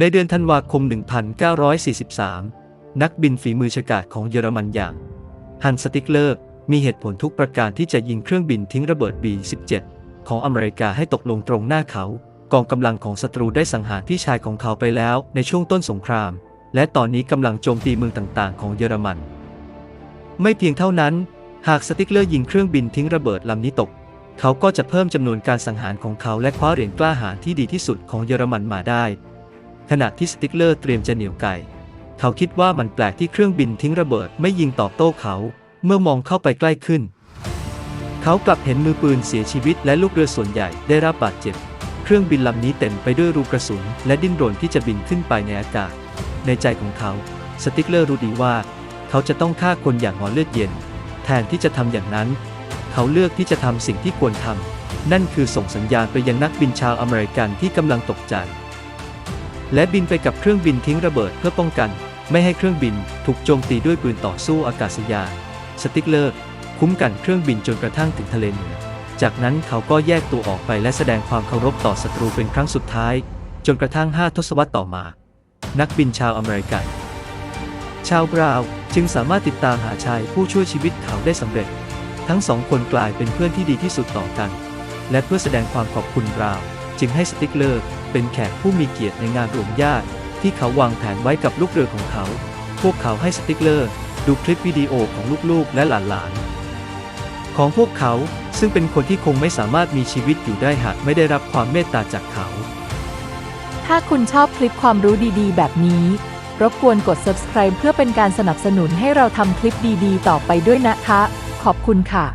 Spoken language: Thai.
ในเดือนธันวาคม 1943 นักบินฝีมือฉกาจของเยอรมันอย่าง ฮันสติกเลอร์มีเหตุผลทุกประการที่จะยิงเครื่องบินทิ้งระเบิด B-17 ของอเมริกาให้ตกลงตรงหน้าเขา กองกำลังของศัตรูได้สังหารพี่ชายของเขาไปแล้วในช่วงต้นสงคราม และตอนนี้กำลังโจมตีเมืองต่างๆ ของเยอรมัน ไม่เพียงเท่านั้น หากสติกเลอร์ยิงเครื่องบินทิ้งระเบิดลำนี้ตก เขาก็จะเพิ่มจำนวนการสังหารของเขาและคว้าเหรียญกล้าหาญที่ดีที่สุดของเยอรมันมาได้ ขณะที่สติกเลอร์เตรียมจะเหนี่ยวไก่ เขาคิดว่ามันแปลกที่เครื่องบินทิ้งระเบิดไม่ยิงตอบโต้เขา เมื่อมองเข้าไปใกล้ขึ้น เขากลับเห็นมือปืนเสียชีวิตและลูกเรือส่วนใหญ่ได้รับบาดเจ็บ เครื่องบินลำนี้เต็มไปด้วยรูกระสุน และดิ้นรนที่จะบินขึ้นไปในอากาศ ในใจของเขา สติกเลอร์รู้ดีว่า เขาจะต้องฆ่าคนอย่างหอเลือดเย็น แทนที่จะทำอย่างนั้น เขาเลือกที่จะทำสิ่งที่ควรทำนั่นคือส่งสัญญาณไปยังนักบินชาวอเมริกันที่กำลังตกใจ และบินไปกับเครื่องบินทิ้งระเบิดเพื่อป้องกัน ไม่ให้เครื่องบินถูกโจมตีด้วยปืนต่อสู้อากาศยานสติกเลอร์คุ้มกันเครื่องบินจนกระทั่งถึงทะเลเหนือ จากนั้นเขาก็แยกตัวออกไปและแสดงความเคารพต่อศัตรูเป็นครั้งสุดท้าย จนกระทั่ง 5 ทศวรรษต่อมา นักบินชาวอเมริกัน ชาวบราวน์จึงสามารถติดตามหาชายผู้ช่วยชีวิตเขาได้สำเร็จ ทั้งสองคนกลายเป็นเพื่อนที่ดีที่สุดต่อกัน และเพื่อแสดงความขอบคุณบราวน์จึงให้สติกเลอร์ เป็นแขกผู้มีเกียรติในงานรวมญาติ ที่เขาวางแผนไว้กับลูกเรือของเขา พวกเขาให้สติกเลอร์ ดูคลิปวิดีโอของลูกๆและหลานๆ ของพวกเขาซึ่งเป็นคนที่คงไม่สามารถมีชีวิตอยู่ได้หากไม่ได้รับความเมตตาจากเขา ถ้าคุณชอบคลิปความรู้ดีๆ แบบนี้ รบกวนกด subscribe เพื่อเป็นการสนับสนุนให้เราทำคลิปดีๆ ต่อไปด้วยนะคะ ขอบคุณค่ะ